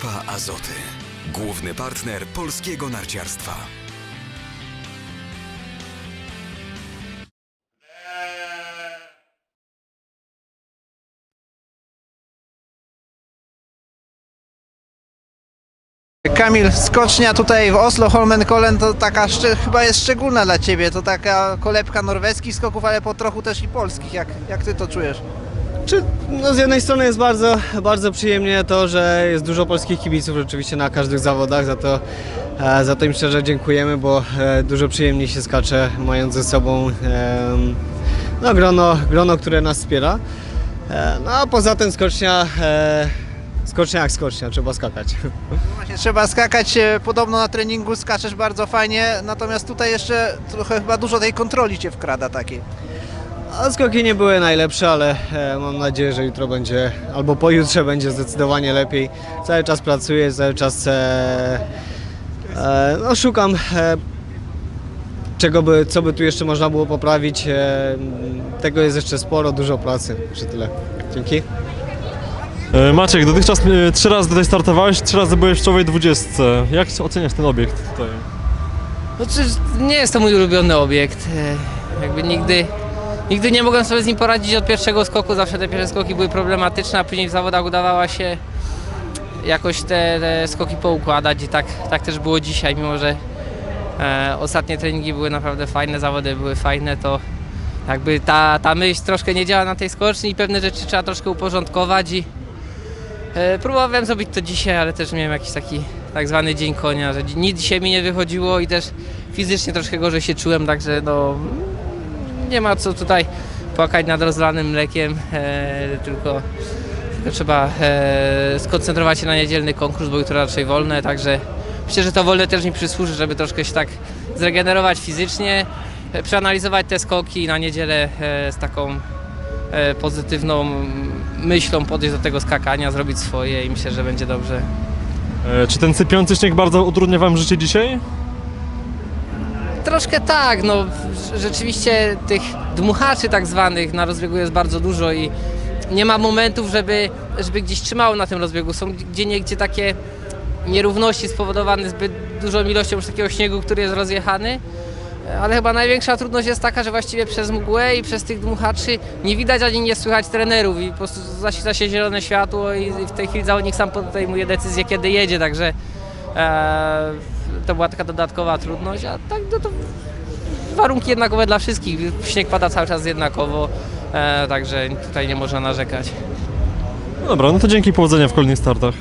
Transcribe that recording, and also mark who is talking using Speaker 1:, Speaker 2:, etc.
Speaker 1: Grupa Azoty. Główny partner polskiego narciarstwa.
Speaker 2: Kamil, skocznia tutaj w Oslo, Holmenkollen to taka chyba jest szczególna dla Ciebie. To taka kolebka norweskich skoków, ale po trochu też i polskich. Jak, jak Ty to czujesz?
Speaker 3: Czy, no z jednej strony jest bardzo, bardzo przyjemnie to, że jest dużo polskich kibiców rzeczywiście na każdych zawodach, za to, e, za to im szczerze dziękujemy, bo e, dużo przyjemniej się skacze, mając ze sobą no, grono, grono, które nas wspiera. E, no a poza tym skocznia, skocznia jak skocznia, trzeba skakać.
Speaker 2: Właśnie trzeba skakać, podobno na treningu skaczesz bardzo fajnie, natomiast tutaj jeszcze trochę chyba dużo tej kontroli Cię wkrada takiej.
Speaker 3: A skoki nie były najlepsze, ale e, mam nadzieję, że jutro będzie, albo pojutrze będzie zdecydowanie lepiej. Cały czas pracuję, cały czas e, e, no, szukam e, czego by, co by tu jeszcze można było poprawić. E, tego jest jeszcze sporo, dużo pracy, że tyle. Dzięki.
Speaker 4: E, Maciek, dotychczas trzy razy tutaj startowałeś, trzy razy byłeś w czołowej dwudziestce. Jak oceniasz ten obiekt tutaj?
Speaker 5: Znaczy, nie jest to mój ulubiony obiekt. Jakby nigdy, nigdy nie mogłem sobie z nim poradzić od pierwszego skoku. Zawsze te pierwsze skoki były problematyczne, a później w zawodach udawała się jakoś te, te skoki poukładać i tak, tak też było dzisiaj, mimo że e, ostatnie treningi były naprawdę fajne, zawody były fajne, to jakby ta, ta myśl troszkę nie działa na tej skoczni i pewne rzeczy trzeba troszkę uporządkować i e, próbowałem zrobić to dzisiaj, ale też miałem jakiś taki tak zwany dzień konia, że nic dzisiaj mi nie wychodziło i też fizycznie troszkę gorzej się czułem, także no nie ma co tutaj płakać nad rozlanym mlekiem, e, tylko, tylko trzeba e, skoncentrować się na niedzielny konkurs, bo jutro raczej wolne, także myślę, że to wolne też mi przysłuży, żeby troszkę się tak zregenerować fizycznie, e, przeanalizować te skoki i na niedzielę e, z taką e, pozytywną myślą podejść do tego skakania, zrobić swoje i myślę, że będzie dobrze.
Speaker 4: E, Czy ten sypiący śnieg bardzo utrudnia wam życie dzisiaj?
Speaker 5: Troszkę tak, no rz- rzeczywiście tych dmuchaczy tak zwanych na rozbiegu jest bardzo dużo i nie ma momentów, żeby, żeby gdzieś trzymało na tym rozbiegu. Są gdzie niegdzie takie nierówności spowodowane zbyt dużą ilością już takiego śniegu, który jest rozjechany. Ale chyba największa trudność jest taka, że właściwie przez mgłę i przez tych dmuchaczy nie widać ani nie słychać trenerów i po prostu się zielone światło i w tej chwili zawodnik sam podejmuje decyzję, kiedy jedzie, także e, to była taka dodatkowa trudność, a tak no to warunki jednakowe dla wszystkich. Śnieg pada cały czas jednakowo, e, także tutaj nie można narzekać.
Speaker 4: No dobra, no to dzięki, powodzenia w kolejnych startach.